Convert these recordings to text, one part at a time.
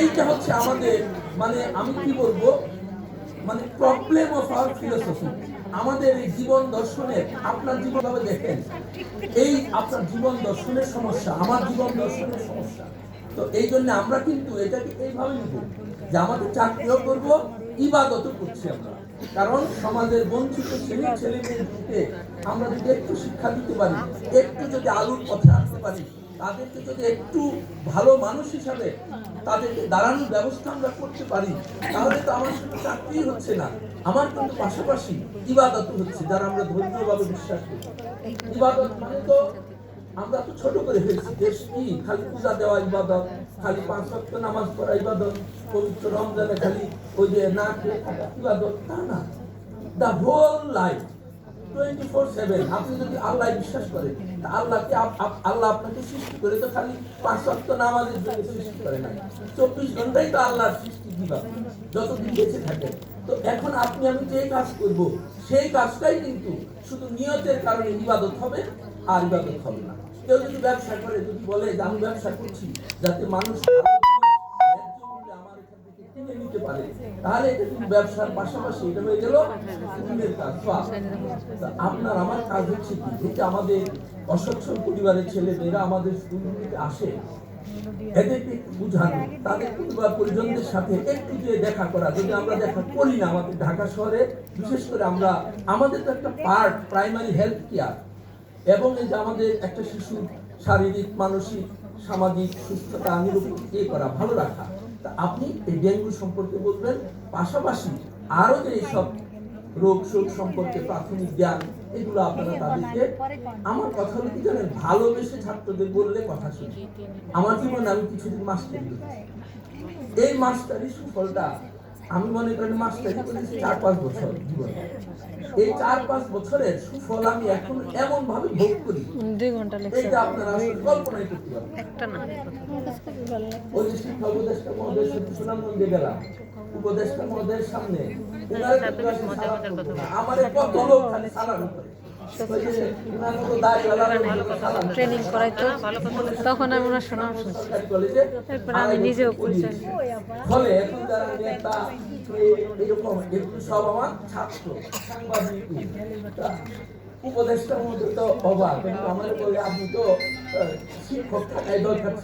এইটা হচ্ছে আমাদের মানে আমি কি বলব মানে প্রবলেম অফ আওয়ার ফিলোসফি আমাদের এই জীবন আপনার দেখেন, এই আপনার জীবন দর্শনের সমস্যা, আমার জীবন দর্শনের সমস্যা। তো এই জন্য আমরা কিন্তু এটাকে এইভাবে নিব, যে আমাদের চাকরিও করব ইবাদতও করছি আমরা। কারণ সমাজের বঞ্চিত ছেলে ছেলে মেয়েদেরকে আমরা যদি একটু শিক্ষা দিতে পারি, একটু যদি আলুর পথে আসতে পারি তাদেরকে যদি একটু ভালো মানুষ হিসাবে তাদেরকে দাঁড়ানোর ব্যবস্থা আমরা করতে পারি, তাহলে তো আমার শুধু চাকরি হচ্ছে না। আমার কিন্তু পাশাপাশি ইবাদত হচ্ছে, যারা আমরা ধৈর্যভাবে বিশ্বাস করি। ইবাদত মানে তো আমরা তো ছোট করে ফেলছি, দেশ কি? খালি পূজা দেওয়া ইবাদত, খালি পাঁচ ওয়াক্ত নামাজ পড়া ইবাদত, পবিত্র রমজানে খালি ওই যে না খেয়ে থাকা ইবাদত, তা না। The whole life twenty four seven. আপনি যদি আল্লাহ বিশ্বাস করেন আল্লাহকে আল্লাহ আপনাকে সৃষ্টি করে তো খালি পাঁচ ওয়াক্ত নামাজের জন্য সৃষ্টি করে না চব্বিশ ঘন্টাই তো সৃষ্টি দিবা, যতদিন বেঁচে থাকেন। তো এখন আপনি, আমি যে কাজ করব, সেই কাজটাই কিন্তু শুধু নিয়তের কারণে ইবাদত হবে আর ইবাদত হবে না। কেউ যদি ব্যবসা করে, যদি বলে যে আমি ব্যবসা করছি, যাতে মানুষ নিতে পারে। তাহলে এটা কিন্তু ব্যবসার পাশাপাশি এটা হয়ে গেল দিনের কাজ। আপনার আমার কাজ হচ্ছে কি? এই যে আমাদের অসচ্ছল পরিবারের ছেলে মেয়েরা আমাদের স্কুলগুলিতে আসে, এদেরকে বুঝানো। তাদের পরিবার পরিজনদের সাথে একটু যে দেখা করা। যদি আমরা দেখা করি না আমাদের ঢাকা শহরে, বিশেষ করে আমরা, আমাদের তো একটা পার্ট, প্রাইমারি হেলথ কেয়ার। এবং এই যে আমাদের একটা শিশুর শারীরিক, মানসিক, সামাজিক সুস্থতা নিরপেক্ষ ইয়ে করা ভালো রাখা। তা আপনি এই ডেঙ্গু সম্পর্কে বলবেন, পাশাপাশি আরও যে সব রোগ শোক সম্পর্কে প্রাথমিক জ্ঞান, এগুলো আপনারা তাদেরকে আমার কথা হলো কি জানেন, ভালোবেসে ছাত্রদের বললে কথা শুনি। আমার জীবনে আমি কিছুদিন মাস্টারি এই মাস্টারি সুফলটা আমি মনে করি মাস্টারি করেছি চার পাঁচ বছর জীবনে এই চার পাঁচ বছরের সুফল আমি এখন এমন ভাবে ভোগ করি দুই ঘণ্টা আপনারা কল্পনাই করতে পারবেন না। একটা না ওই যে শিক্ষা উপদেষ্টা সুনামগঞ্জে গেলাম উপদেষ্টা মহোদয়ের সামনে। আমারে কত লোক খালি সালাম করে ট্রেনিং করাই তো তখন আমি ওনার শুনছি। আমি নিজেও আমার ছাত্র তা মধ্যে তো অবাক আমার বলে আপনি তো শিক্ষক দরকার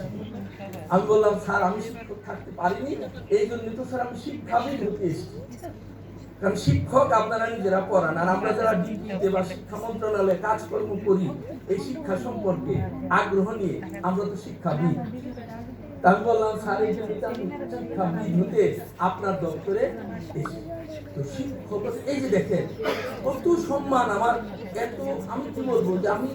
আমি বললাম, স্যার, আমি শিক্ষক থাকতে পারিনি। এই জন্য তো, স্যার, আমি শিক্ষাবিদ হতে এসেছি। কারণ শিক্ষক আপনারা নিজেরা পড়ান, আর আমরা যারা ডিগ্রিতে বা শিক্ষা মন্ত্রণালয়ে কাজকর্ম করি, এই শিক্ষা সম্পর্কে আগ্রহ নিয়ে আমরা তো শিক্ষাবিদ। আমি বললাম, স্যার, এই শিক্ষাবিদ হতে আপনার দপ্তরে তো শিক্ষক, এই যে দেখেন, কত সম্মান আমার, এত, আমি কি বলব যে আমি